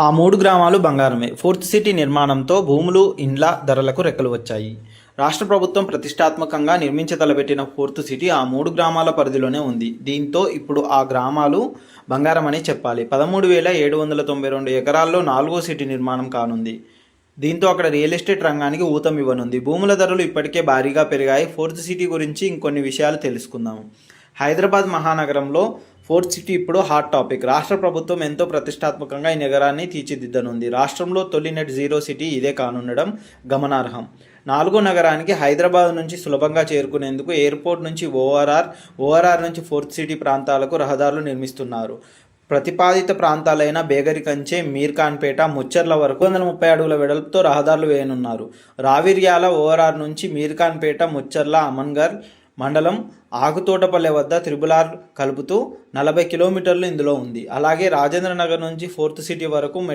ఆ మూడు గ్రామాలు బంగారమే. ఫోర్త్ సిటీ నిర్మాణంతో భూములు ఇండ్ల ధరలకు రెక్కలు వచ్చాయి. రాష్ట్ర ప్రభుత్వం ప్రతిష్టాత్మకంగా నిర్మించతలపెట్టిన ఫోర్త్ సిటీ ఆ మూడు గ్రామాల పరిధిలోనే ఉంది. దీంతో ఇప్పుడు ఆ గ్రామాలు బంగారం అని చెప్పాలి. పదమూడు వేల ఏడు వందల తొంభై రెండు ఎకరాల్లో నాలుగో సిటీ నిర్మాణం కానుంది. దీంతో అక్కడ రియల్ ఎస్టేట్ రంగానికి ఊతం ఇవ్వనుంది. భూముల ధరలు ఇప్పటికే భారీగా పెరిగాయి. ఫోర్త్ సిటీ గురించి ఇంకొన్ని విషయాలు తెలుసుకుందాము హైదరాబాద్ మహానగరంలో ఫోర్త్ సిటీ ఇప్పుడు హాట్ టాపిక్. రాష్ట్ర ప్రభుత్వం ఎంతో ప్రతిష్టాత్మకంగా ఈ నగరాన్ని తీర్చిదిద్దనుంది. రాష్ట్రంలో తొలి నెట్ జీరో సిటీ ఇదే కానుండడం గమనార్హం. నాలుగో నగరానికి హైదరాబాద్ నుంచి సులభంగా చేరుకునేందుకు ఎయిర్పోర్ట్ నుంచి ఓఆర్ఆర్ ఓఆర్ఆర్ నుంచి ఫోర్త్ సిటీ ప్రాంతాలకు రహదారులు నిర్మిస్తున్నారు. ప్రతిపాదిత ప్రాంతాలైన బేగరికంచే మీర్ఖాన్పేట ముచ్చర్ల వరకు వందల ముప్పై అడుగుల వెడల్పుతో రహదారులు వేయనున్నారు. రావిర్యాల ఓఆర్ఆర్ నుంచి మీర్ఖాన్పేట ముచ్చర్ల అమన్గర్ మండలం ఆకుతోటపల్లె వద్ద త్రిబులార్ కలుపుతూ నలభై కిలోమీటర్లు ఇందులో ఉంది. అలాగే రాజేంద్ర నగర్ నుంచి ఫోర్త్ సిటీ వరకు